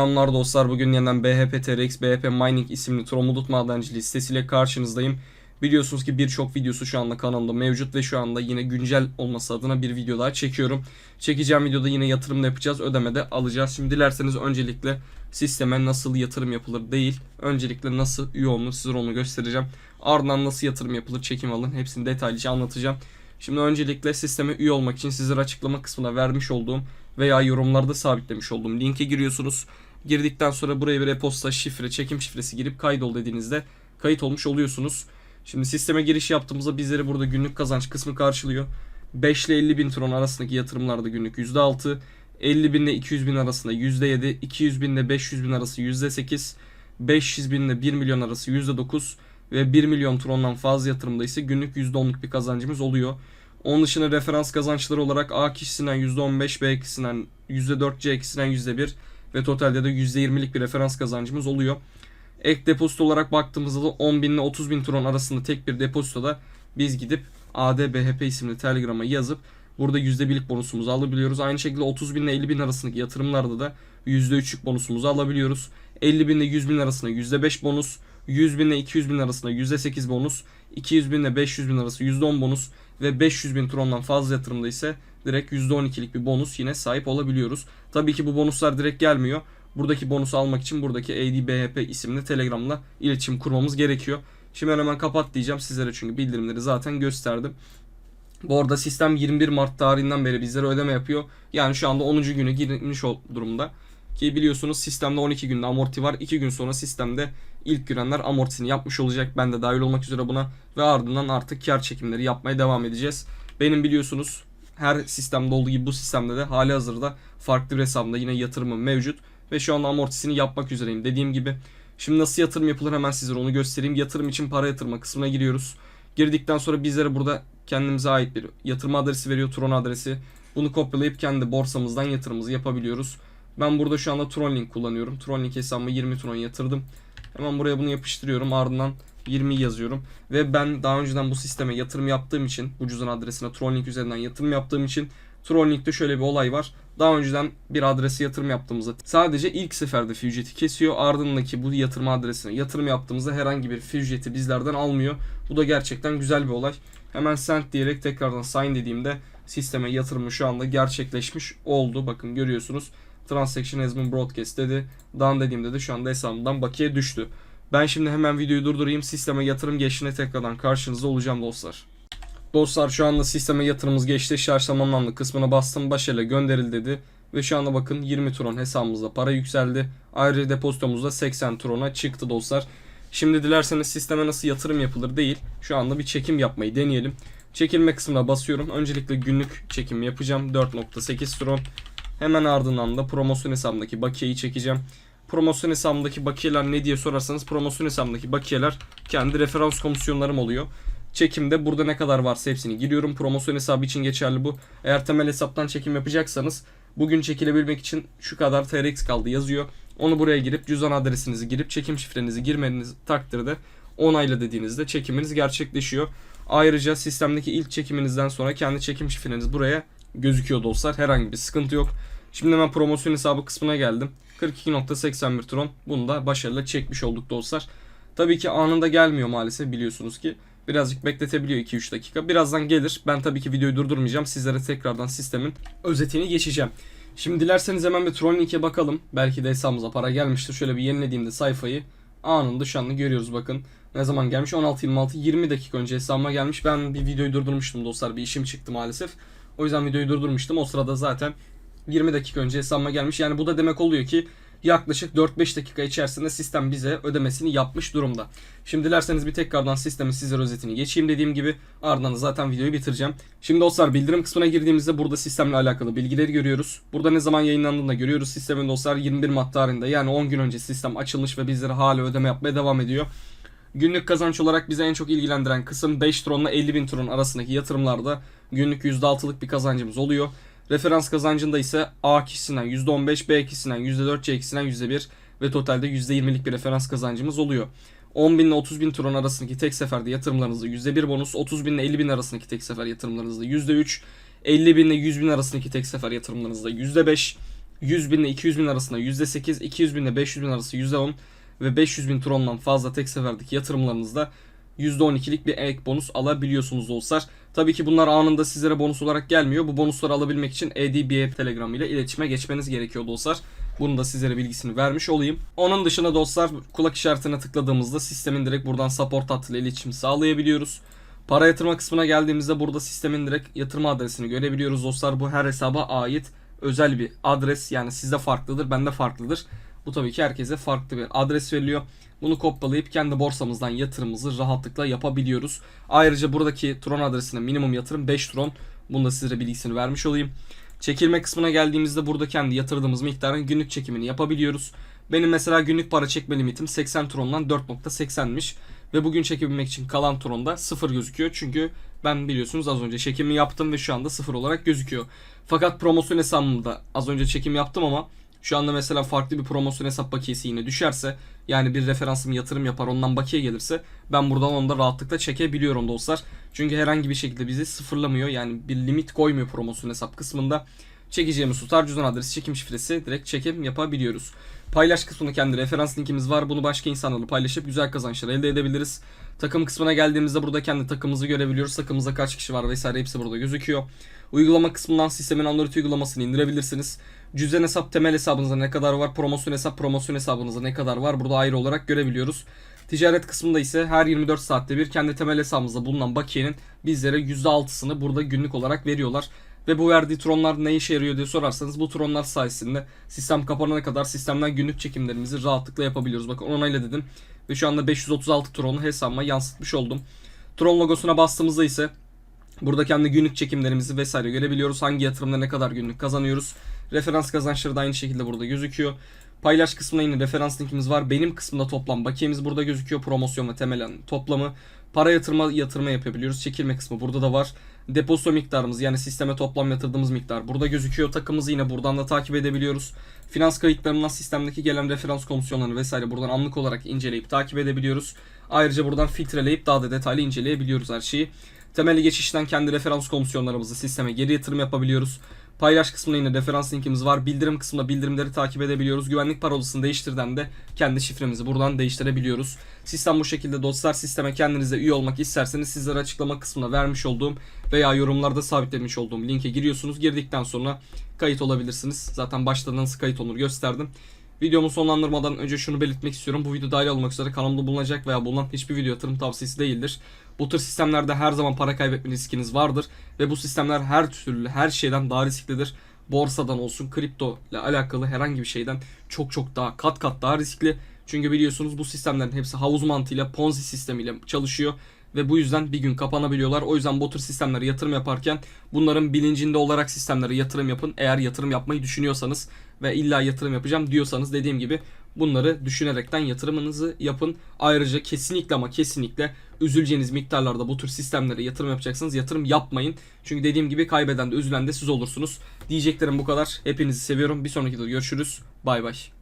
Selamlar dostlar bugün yeniden BHP TRX BHP Mining isimli Tron Bulut Madenciliği sitesiyle karşınızdayım. Biliyorsunuz ki birçok videosu şu anda kanalımda mevcut ve şu anda yine güncel olması adına bir video daha çekiyorum. Çekeceğim videoda yine yatırım yapacağız ödeme de alacağız. Şimdi dilerseniz öncelikle sisteme nasıl yatırım yapılır değil. Öncelikle nasıl üye olunur size onu göstereceğim. Ardından nasıl yatırım yapılır çekim alın hepsini detaylıca anlatacağım. Şimdi öncelikle sisteme üye olmak için sizlere açıklama kısmına vermiş olduğum veya yorumlarda sabitlemiş olduğum linke giriyorsunuz. Girdikten sonra buraya bir e-posta şifre, çekim şifresi girip kaydol dediğinizde kayıt olmuş oluyorsunuz. Şimdi sisteme giriş yaptığımızda bizleri burada günlük kazanç kısmı karşılıyor. 5 ile 50 bin tron arasındaki yatırımlarda günlük %6, 50 bin ile 200 bin arasında %7, 200 bin ile 500 bin arası %8, 500 bin ile 1 milyon arası %9 ve 1 milyon trondan fazla yatırımda ise günlük %10'luk bir kazancımız oluyor. Onun dışında referans kazançları olarak A kişisinden %15, B kişisinden %4, C kişisinden %1 ve totalde de %20'lik bir referans kazancımız oluyor. Ek depozito olarak baktığımızda da 10 bin ile 30 bin tron arasında tek bir depozitoda biz gidip ADBHP isimli telegrama yazıp burada %1'lik bonusumuzu alabiliyoruz. Aynı şekilde 30 bin ile 50 bin arasındaki yatırımlarda da %3'lük bonusumuzu alabiliyoruz. 50 bin ile 100 bin arasında %5 bonus, 100 bin ile 200 bin arasında %8 bonus, 200 bin ile 500 bin arası %10 bonus ve 500 bin trondan fazla yatırımda ise direkt %12'lik bir bonus yine sahip olabiliyoruz. Tabii ki bu bonuslar direkt gelmiyor. Buradaki bonusu almak için buradaki ADBHP isimli Telegram'la iletişim kurmamız gerekiyor. Şimdi hemen kapat diyeceğim sizlere çünkü bildirimleri zaten gösterdim. Bu arada sistem 21 Mart tarihinden beri bizlere ödeme yapıyor. Yani şu anda 10. günü girmiş durumda. Ki biliyorsunuz sistemde 12 günde amorti var. 2 gün sonra sistemde ilk girenler amortisini yapmış olacak. Ben de dahil olmak üzere buna. Ve ardından artık kar çekimleri yapmaya devam edeceğiz. Benim biliyorsunuz her sistemde olduğu gibi bu sistemde de hali hazırda farklı bir hesabımda yine yatırımım mevcut. Ve şu anda amortisini yapmak üzereyim dediğim gibi. Şimdi nasıl yatırım yapılır hemen sizlere onu göstereyim. Yatırım için para yatırma kısmına giriyoruz. Girdikten sonra bizlere burada kendimize ait bir yatırım adresi veriyor. Tron adresi. Bunu kopyalayıp kendi borsamızdan yatırımımızı yapabiliyoruz. Ben burada şu anda Tron Link kullanıyorum. Tron Link hesabıma 20 Tron yatırdım. Hemen buraya bunu yapıştırıyorum. Ardından 20 yazıyorum. Ve ben daha önceden bu sisteme yatırım yaptığım için bu cüzdan adresine Tron Link üzerinden yatırım yaptığım için Tron Link'te şöyle bir olay var. Daha önceden bir adrese yatırım yaptığımızda sadece ilk seferde fee ücreti kesiyor. Ardındaki bu yatırım adresine yatırım yaptığımızda herhangi bir fee ücreti bizlerden almıyor. Bu da gerçekten güzel bir olay. Hemen send diyerek tekrardan sign dediğimde sisteme yatırımı şu anda gerçekleşmiş oldu. Bakın görüyorsunuz. Transaction has been broadcast dedi. Done dediğimde de şu anda hesabımdan bakiye düştü. Ben şimdi hemen videoyu durdurayım. Sisteme yatırım geçtiğinde tekrardan karşınızda olacağım dostlar. Dostlar şu anda sisteme yatırımımız geçti. Şarj tamamlandı kısmına bastım. Başarıyla gönderil dedi. Ve şu anda bakın 20 tron hesabımızda para yükseldi. Ayrıca depozitomuzda 80 trona çıktı dostlar. Şimdi dilerseniz sisteme nasıl yatırım yapılır değil. Şu anda bir çekim yapmayı deneyelim. Çekilme kısmına basıyorum. Öncelikle günlük çekim yapacağım. 4.8 tron. Hemen ardından da promosyon hesabındaki bakiyeyi çekeceğim. Promosyon hesabındaki bakiyeler ne diye sorarsanız promosyon hesabındaki bakiyeler kendi referans komisyonlarım oluyor. Çekimde burada ne kadar varsa hepsini giriyorum. Promosyon hesabı için geçerli bu. Eğer temel hesaptan çekim yapacaksanız bugün çekilebilmek için şu kadar TRX kaldı yazıyor. Onu buraya girip cüzdan adresinizi girip çekim şifrenizi girmeniz takdirde onayla dediğinizde çekiminiz gerçekleşiyor. Ayrıca sistemdeki ilk çekiminizden sonra kendi çekim şifreniz buraya gözüküyor dostlar. Herhangi bir sıkıntı yok. Şimdi hemen promosyon hesabı kısmına geldim. 42.81 tron. Bunu da başarıyla çekmiş olduk dostlar. Tabii ki anında gelmiyor maalesef biliyorsunuz ki. Birazcık bekletebiliyor 2-3 dakika. Birazdan gelir. Ben tabii ki videoyu durdurmayacağım. Sizlere tekrardan sistemin özetini geçeceğim. Şimdi dilerseniz hemen bir Tron Link'e bakalım. Belki de hesabımıza para gelmiştir. Şöyle bir yenilediğimde sayfayı anında şu anda görüyoruz bakın. Ne zaman gelmiş? 16-26 20 dakika önce hesabıma gelmiş. Ben bir videoyu durdurmuştum dostlar. Bir işim çıktı maalesef. O yüzden videoyu durdurmuştum. O sırada zaten 20 dakika önce hesabıma gelmiş. Yani bu da demek oluyor ki yaklaşık 4-5 dakika içerisinde sistem bize ödemesini yapmış durumda. Şimdi dilerseniz bir tekrardan sistemin sizlere özetini geçeyim dediğim gibi ardından da zaten videoyu bitireceğim. Şimdi dostlar bildirim kısmına girdiğimizde burada sistemle alakalı bilgileri görüyoruz. Burada ne zaman yayınlandığını da görüyoruz. Sistemin dostlar 21 Mart tarihinde yani 10 gün önce sistem açılmış ve bizlere hala ödeme yapmaya devam ediyor. Günlük kazanç olarak bize en çok ilgilendiren kısım 5 tronla 50 bin tron arasındaki yatırımlarda günlük %6'lık bir kazancımız oluyor. Referans kazancında ise A kişisinden %15, B kişisinden %4, C kişisinden %1 ve totalde %20'lik bir referans kazancımız oluyor. 10 bin ile 30 bin tron arasındaki tek seferde yatırımlarınızda %1 bonus, 30 bin ile 50 bin arasındaki tek sefer yatırımlarınızda %3, 50 bin ile 100 bin arasındaki tek sefer yatırımlarınızda %5, 100 bin ile 200 bin arasında %8, 200 bin ile 500 bin arası %10 ve 500 bin trondan fazla tek seferdeki yatırımlarınızda %12'lik bir ek bonus alabiliyorsunuz dostlar. Tabii ki bunlar anında sizlere bonus olarak gelmiyor. Bu bonusları alabilmek için EDBA Telegram ile iletişime geçmeniz gerekiyor dostlar. Bunu da sizlere bilgisini vermiş olayım. Onun dışında dostlar kulak işaretine tıkladığımızda sistemin direkt buradan support hattıyla iletişim sağlayabiliyoruz. Para yatırma kısmına geldiğimizde burada sistemin direkt yatırma adresini görebiliyoruz dostlar. Bu her hesaba ait özel bir adres. Yani sizde farklıdır, bende farklıdır. Bu tabii ki herkese farklı bir adres veriliyor. Bunu kopyalayıp kendi borsamızdan yatırımımızı rahatlıkla yapabiliyoruz. Ayrıca buradaki Tron adresine minimum yatırım 5 Tron. Bunu da sizlere bilgisini vermiş olayım. Çekilme kısmına geldiğimizde burada kendi yatırdığımız miktarın günlük çekimini yapabiliyoruz. Benim mesela günlük para çekme limitim 80 Tron'dan 4.80'miş. Ve bugün çekebilmek için kalan Tron'da 0 gözüküyor. Çünkü ben biliyorsunuz az önce çekimi yaptım ve şu anda 0 olarak gözüküyor. Fakat promosyon hesabımda az önce çekim yaptım ama şu anda mesela farklı bir promosyon hesap bakiyesi yine düşerse yani bir referansım yatırım yapar ondan bakiye gelirse ben buradan onu da rahatlıkla çekebiliyorum dostlar. Çünkü herhangi bir şekilde bizi sıfırlamıyor yani bir limit koymuyor promosyon hesap kısmında. Çekeceğimiz tutar cüzdan adresi çekim şifresi direkt çekim yapabiliyoruz. Paylaş kısmında kendi referans linkimiz var. Bunu başka insanlarla paylaşıp güzel kazançlar elde edebiliriz. Takım kısmına geldiğimizde burada kendi takımımızı görebiliyoruz. Takımımızda kaç kişi var vesaire hepsi burada gözüküyor. Uygulama kısmından sistemin Android uygulamasını indirebilirsiniz. Cüzdan hesap temel hesabınızda ne kadar var, promosyon hesap promosyon hesabınızda ne kadar var burada ayrı olarak görebiliyoruz. Ticaret kısmında ise her 24 saatte bir kendi temel hesabımızda bulunan bakiyenin bizlere %6'sını burada günlük olarak veriyorlar. Ve bu verdiği tronlar ne işe yarıyor diye sorarsanız bu tronlar sayesinde sistem kapanana kadar sistemden günlük çekimlerimizi rahatlıkla yapabiliyoruz. Bakın onayla dedim ve şu anda 536 tronu hesabıma yansıtmış oldum. Tron logosuna bastığımızda ise burada kendi günlük çekimlerimizi vesaire görebiliyoruz. Hangi yatırımda ne kadar günlük kazanıyoruz. Referans kazançları da aynı şekilde burada gözüküyor. Paylaş kısmında yine referans linkimiz var. Benim kısmında toplam bakiyemiz burada gözüküyor. Promosyon ve temelen toplamı. Para yatırma yatırma yapabiliyoruz. Çekilme kısmı burada da var. Depozito miktarımız yani sisteme toplam yatırdığımız miktar burada gözüküyor. Takımımızı yine buradan da takip edebiliyoruz. Finans kayıtlarından sistemdeki gelen referans komisyonlarını vesaire buradan anlık olarak inceleyip takip edebiliyoruz. Ayrıca buradan filtreleyip daha da detaylı inceleyebiliyoruz her şeyi. Temeli geçişten kendi referans komisyonlarımızı sisteme geri yatırım yapabiliyoruz. Paylaş kısmında yine referans linkimiz var. Bildirim kısmında bildirimleri takip edebiliyoruz. Güvenlik parolasını değiştirden de kendi şifremizi buradan değiştirebiliyoruz. Sistem bu şekilde dostlar. Sisteme kendinize üye olmak isterseniz sizlere açıklama kısmına vermiş olduğum veya yorumlarda sabitlemiş olduğum linke giriyorsunuz. Girdikten sonra kayıt olabilirsiniz. Zaten başta nasıl kayıt olur gösterdim. Videomu sonlandırmadan önce şunu belirtmek istiyorum. Bu video dahil olmak üzere kanalımda bulunacak veya bulunan hiçbir video yatırım tavsiyesi değildir. Bu tür sistemlerde her zaman para kaybetme riskiniz vardır ve bu sistemler her türlü her şeyden daha risklidir. Borsadan olsun, kripto ile alakalı herhangi bir şeyden çok çok daha kat kat daha riskli. Çünkü biliyorsunuz bu sistemlerin hepsi havuz mantığıyla, ponzi sistemiyle çalışıyor ve bu yüzden bir gün kapanabiliyorlar. O yüzden bu tür sistemlere yatırım yaparken bunların bilincinde olarak sistemlere yatırım yapın. Eğer yatırım yapmayı düşünüyorsanız ve illa yatırım yapacağım diyorsanız dediğim gibi bunları düşünerekten yatırımınızı yapın. Ayrıca kesinlikle ama kesinlikle üzüleceğiniz miktarlarda bu tür sistemlere yatırım yapacaksınız. Yatırım yapmayın. Çünkü dediğim gibi kaybeden de üzülen de siz olursunuz. Diyeceklerim bu kadar. Hepinizi seviyorum. Bir sonraki videoda görüşürüz. Bay bay.